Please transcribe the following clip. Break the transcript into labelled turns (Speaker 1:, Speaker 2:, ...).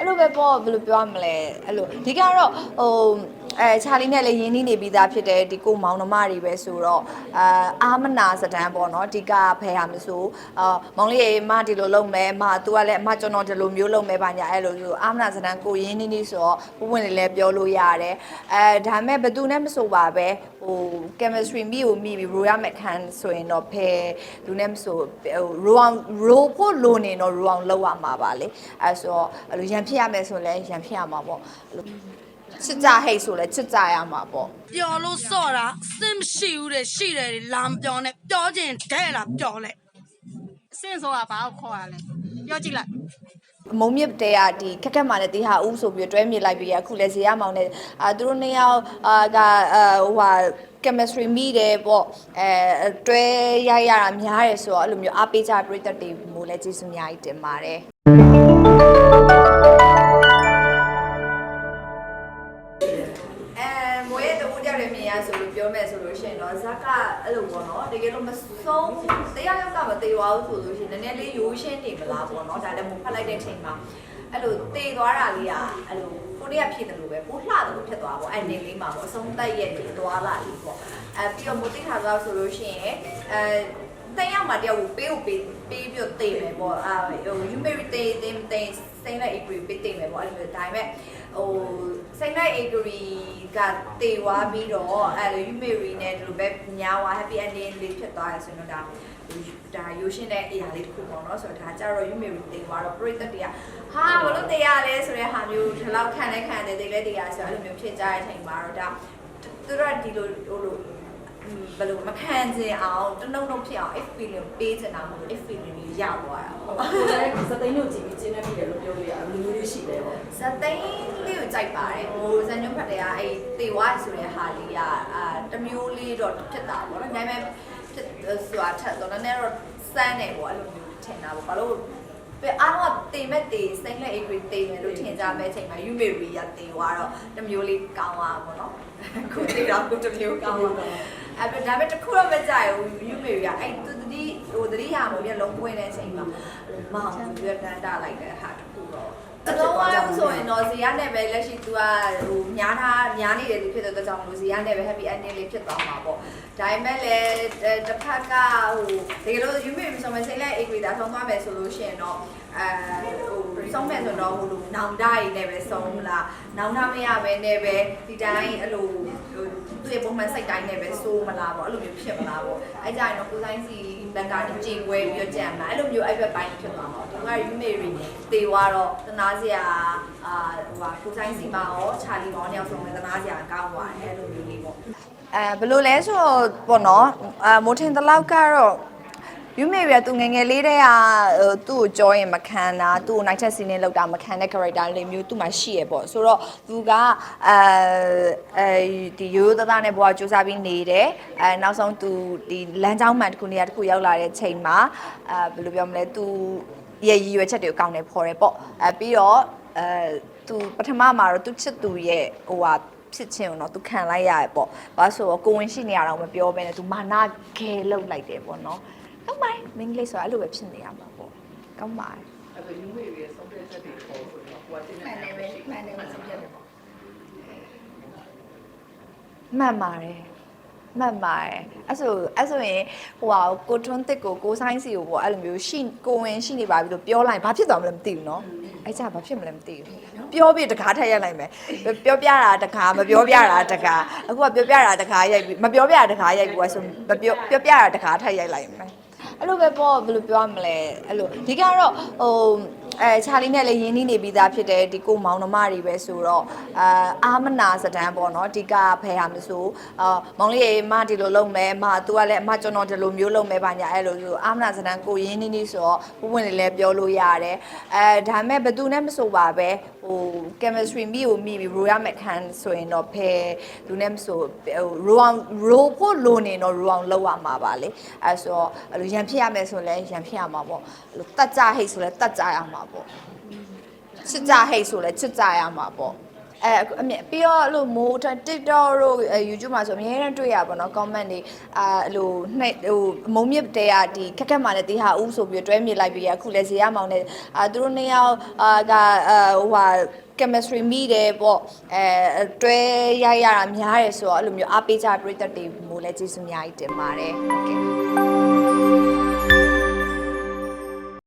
Speaker 1: အဲ့လိုပဲပေါ့ဘယ်လိုပြောရမလဲအဲ့လိုဒီကတော့ဟို အဲချာလီနဲ့လည်းရင်းနှီးနေပြီးသားဖြစ်တယ်ဒီကိုမောင်နှမတွေပဲဆိုတော့အာအာမနာစတန်ပေါ့နော်ဒီကဖယ်ဟာမဆိုအာမောင်လေးရေမဒီလိုလုပ်မယ်မသူကလည်းအမကျွန်တော်ဒီလိုမျိုးလုပ်မယ်ပါညာအဲ့လိုဆိုအာမနာစတန်ကိုရင်းနှီးနေဆိုတော့ဘဝင်လေးလည်းပြောလို့ရတယ်အဲဒါပေမဲ့ဘသူနဲ့မဆိုပါပဲဟို chemistry မိကိုမိပြီး roll ရမယ့်ခံဆိုရင်တော့ဖယ်သူနဲ့မဆိုဟို roll အောင် roll ဖို့လိုနေတော့ roll အောင်လုပ်ရမှာပါလေအဲဆိုတော့အဲ့လိုရန်ဖြစ်ရမယ်ဆိုရင်လည်းရန်ဖြစ်ရမှာပေါ့အဲ့လို ချစ်ကြဟိတ်ဆိုလည်းချစ်ကြရမှာပေါ့
Speaker 2: ပျော်လို့စော့တာစင်မရှိဘူးတဲ့ရှိတယ်လေလာမပြောနဲ့ပြောခြင်းတဲ့လားပြောလဲ
Speaker 3: အဆင့်ဆိုတာဘာကိုခေါ်ရလဲပြောကြည့်လိုက်
Speaker 1: မုံမြစ်တဲကဒီခက်ခက်မှလည်းတီဟာဦးဆိုပြီးတွဲမြစ်လိုက်ပြီးရအခုလည်းဇေယမောင်နဲ့အာသူတို့နှစ်ယောက်အာကအာဟိုဟာ chemistry မိတယ်ပေါ့အဲတွဲရိုက်ရတာများတယ်ဆိုတော့အဲ့လိုမျိုးအားပေးကြတဲ့ပရိသတ်တွေမို့လည်းကျေးဇူးအများကြီးတင်ပါတယ် ဇက်ကအဲ့လိုပေါ့နော်တကယ်လို့မဆုံးတရားရောက်ကမသေးပါဘူးဆိုလို့ရှိရင်နည်းနည်းလေးရိုးရှင်းနေမလားပေါ့နော်ဒါလည်းမဖတ်လိုက်တဲ့ချိန်မှာအဲ့လိုတေသွားတာလေးကအဲ့လိုကိုနေ့ကဖြစ်တယ်လို့ပဲပိုလှတယ်လို့ဖြစ်သွားပေါ့အဲ့နေလေးမှာပေါ့အဆုံးတက်ရဲ့နေသွားလာလေးပေါ့အဲပြီးတော့မိုတိထားသွားဆိုလို့ရှိရင်အဲ တယောက်မှတယောက်ကိုပေးကိုပေးပေးပြီးတော့တေးမယ်ပေါ့အာဟို you may retain them they စိမ့်လိုက် agree ပေးတေးမယ်ပေါ့အဲ့လိုမျိုးဒါပေမဲ့ဟိုစိမ့်လိုက် agree ကတေသွားပြီးတော့အဲ့လို you may re နဲ့ဒီလိုပဲညာဝ happy ending လေးဖြစ်သွားရဆိုတော့ဒါဒါရိုးရှင်းတဲ့အရာလေးတစ်ခုပေါ့နော်ဆိုတော့ဒါကြတော့ you may re တေသွားတော့ပြိတ္တတွေကဟာဘာလို့တေရလဲဆိုတဲ့ဟာမျိုးဒီလောက်ခံလဲခံတယ်တေလဲတေရဆိုတော့အဲ့လိုမျိုးဖြစ်ကြတဲ့အချိန်မှာတော့ဒါသူတို့ကဒီလိုဟိုလို ဘယ်လိုမခံချင်အောင်တနှုံနှုံဖြစ်အောင် if feeling ပေးချင်တာမဟုတ် if feeling ကြီးရသွားတာပေါ့
Speaker 4: ကိုလည်းစသိန်းတို့ကြည့်ပြီးကျင်းနေပြီလေလို့ပြောလို့ရတယ်ဘယ်လိုမျိုးရှိလဲပေါ့
Speaker 1: ဇသိန်းလေးကိုကြိုက်ပါတယ်ဟိုဇန်ညွန့်ဖတ်တဲ့ကအဲ့တေဝါဆိုတဲ့ဟာလေးကအာတမျိုးလေးတော့ဖြစ်တာပေါ့နော်ဒါပေမဲ့ဖြစ်ဆိုတာထက်တော့နည်းနည်းတော့စမ်းတယ်ပေါ့အဲ့လိုမျိုးထင်တာပေါ့ဘာလို့ပဲအားလုံးကတေမဲ့တေစိမ့်လက် agree တေမယ်လို့ထင်ကြမဲ့အချိန်မှာ you may be ရတေသွားတော့တမျိုးလေးကောင်းသွားပါပေါ့နော်ခုတေတော့ခုတမျိုးကောင်းသွား အဲ့ဒါဒါပေမဲ့တခုတော့မကြိုက်ဘူး you may be ကအဲ့သူတတိဟိုတတိဟာမျိုးပြလုံးပွင့်တဲ့အချိန်မှာမောင်သူရတန်းတာလိုက်တဲ့ဟာတခုတော့တလုံးဝဆိုရင်တော့ဇီယာနဲ့ပဲလက်ရှိ तू ကဟိုညားထားညားနေတယ်သူဖြစ်တဲ့အတွက်ကြောင့်မလို့ဇီယာနဲ့ပဲ happy ending လေးဖြစ်သွားမှာပေါ့ဒါပေမဲ့လည်းတစ်ဖက်ကဟိုတကယ်လို့ you may be ဆိုမှစိတ်လိုက် agree တာဆုံးသွားမယ်ဆိုလို့ရှိရင်တော့အဲဟိုဆုံးမယ်ဆိုတော့ဟိုလိုနောင်တရည်နဲ့ပဲဆုံးလားနောင်တမရပဲနဲ့ပဲဒီတိုင်းအဲ့လိုဟိုသူ့ရဲ့ပုံမှန်စိတ်တိုင်းနဲ့ပဲစိုးမလားပေါ့အဲ့လိုမျိုးဖြစ်မလားပေါ့အဲ့ကြရင်တော့ကိုဆိုင်စီဘက်ကနေကြေကွဲပြီးတော့ကြံမှာအဲ့လိုမျိုးအဲ့ဘက်ပိုင်းဖြစ်သွားမှာပေါ့သူက you may be တေသွားတော့တနာစရာအာဟိုဟာကိုဆိုင်စီမှာရောချာလီမောင်းရောက်ဆုံးလဲတနာစရာကောင်းသွားတယ်အဲ့လိုမျိုးလေးပေါ့အဲဘယ်လိုလဲဆိုတော့ပေါ့နော်အာမိုးထင်တလောက်ကတော့ယူမေရသူငယ်ငယ်လေးတည်းကဟိုသူ့ကိုကြောရင်မခံတာသူ့ကို night test scene နဲ့လောက်တာမခံတဲ့ character လေးမျိုးသူ့မှာရှိရပေါ့ဆိုတော့သူကအဲအဲဒီရိုးရိုးသားသားနဲ့ဘဝစူးစမ်းပြီးနေတယ်အဲနောက်ဆုံးသူဒီလမ်းကြောင်းမှန်တစ်ခုနေရာတစ်ခုရောက်လာတဲ့ချိန်မှာအဲဘယ်လိုပြောမလဲသူ ရဲ့ရည်ရွယ်ချက်တွေကိုကောင်းတယ်ဖော်တယ်ပေါ့အဲပြီးတော့အဲသူပထမမှာတော့သူချစ်သူရဲ့ဟိုဟာဖြစ်ချင်းကိုတော့သူခံလိုက်ရတယ်ပေါ့။ဘာလို့ဆိုတော့ကိုဝင်ရှိနေရတော့မပြောဘဲနဲ့သူမာနာဂဲလောက်လိုက်တယ်ပေါ့နော်။ကောင်းပါမင်းကလေးဆိုတာအဲ့လိုပဲဖြစ်နေရမှာပေါ့။ကောင်းပါ
Speaker 4: အဲ့ဒါယူမေရဲ့ဆုံးဖြတ်ချက်တွေပေါ်ဆိုတော့ကိုကတင်
Speaker 3: မှန်တယ်ပဲမှန်တယ်ပဲဆုံးဖြတ်တယ်ပေါ့
Speaker 1: မှန်ပါတယ် မှန်ပါတယ်အဲ့ဆိုအဲ့ဆိုရင်ဟိုဟာကိုထွန်းတစ်ကိုကိုဆိုင်စီကိုပေါ့အဲ့လိုမျိုးရှိကိုဝင်ရှိနေပါပြီလို့ပြောလိုက်ဘာဖြစ်သွားမလဲမသိဘူးเนาะအဲ့ကြဘာဖြစ်မလဲမသိဘူးပြောပြီးတကားထက်ရိုက်လိုက်မယ်ပြောပြတာတကားမပြောပြတာတကားအခုကပြောပြတာတကားရိုက်ပြီးမပြောပြတာတကားရိုက်ပြီးဆိုမပြောပြောပြတာတကားထက်ရိုက်လိုက်မယ်အဲ့လိုပဲပေါ့ဘယ်လိုပြောရမလဲအဲ့လိုဒီကတော့ဟို အဲချာလီနဲ့လည်းရင်းနှီးနေပြီးသားဖြစ်တယ်ဒီကိုမောင်နှမတွေပဲဆိုတော့အာအာမနာစတန်ပေါ့နော်ဒီကဖယ်ဟာမဆိုအာမောင်လေးရေမဒီလိုလုပ်မယ်အမသူကလည်းအမကျွန်တော်ဒီလိုမျိုးလုပ်မယ်ပါညာအဲ့လိုဆိုအာမနာစတန်ကိုရင်းနှီးနှီးဆိုတော့ဘဝင်လေးလည်းပြောလို့ရတယ်အဲဒါပေမဲ့ဘယ်သူနဲ့မဆိုပါပဲ ဟို chemistry မိကိုမိပြီး roll ရမယ့်ခံဆိုရင်တော့ဖယ်သူနဲ့မဆိုဟို roll အောင် roll ဖို့လိုနေတော့ roll အောင်လုပ်ရမှာပါလေအဲဆိုတော့အဲ့လိုရန်ဖြစ်ရမယ်ဆိုလည်းရန်ဖြစ်ရမှာပေါ့အဲ့လိုတတ်ကြဟိတ်ဆိုလည်းတတ်ကြရမှာပေါ့ချစ်ကြဟိတ်ဆိုလည်းချစ်ကြရမှာပေါ့ အဲအမြင်ပြီးတော့အဲ့လိုမိုးထ TikTok တို့အဲ YouTube မှာဆိုအများအားတွေ့ရပါတော့ comment တွေအာအဲ့လိုနှိပ်ဟိုမုံမြစ်တဲကဒီခက်ခက်မှလည်းတေဟာဦးဆိုပြီးတွဲမြစ်လိုက်ပြီးရအခုလည်းဇေယျမောင်နဲ့အာသူတို့နှစ်ယောက်အာကအာဟိုဟာ chemistry မိတယ်ပေါ့အဲတွဲရိုက်ရတာများတယ်ဆိုတော့အဲ့လိုမျိုးအားပေးကြတဲ့ပရိသတ်တွေမို့လည်းကျေးဇူးအများကြီးတင်ပါတယ်ဟုတ်ကဲ့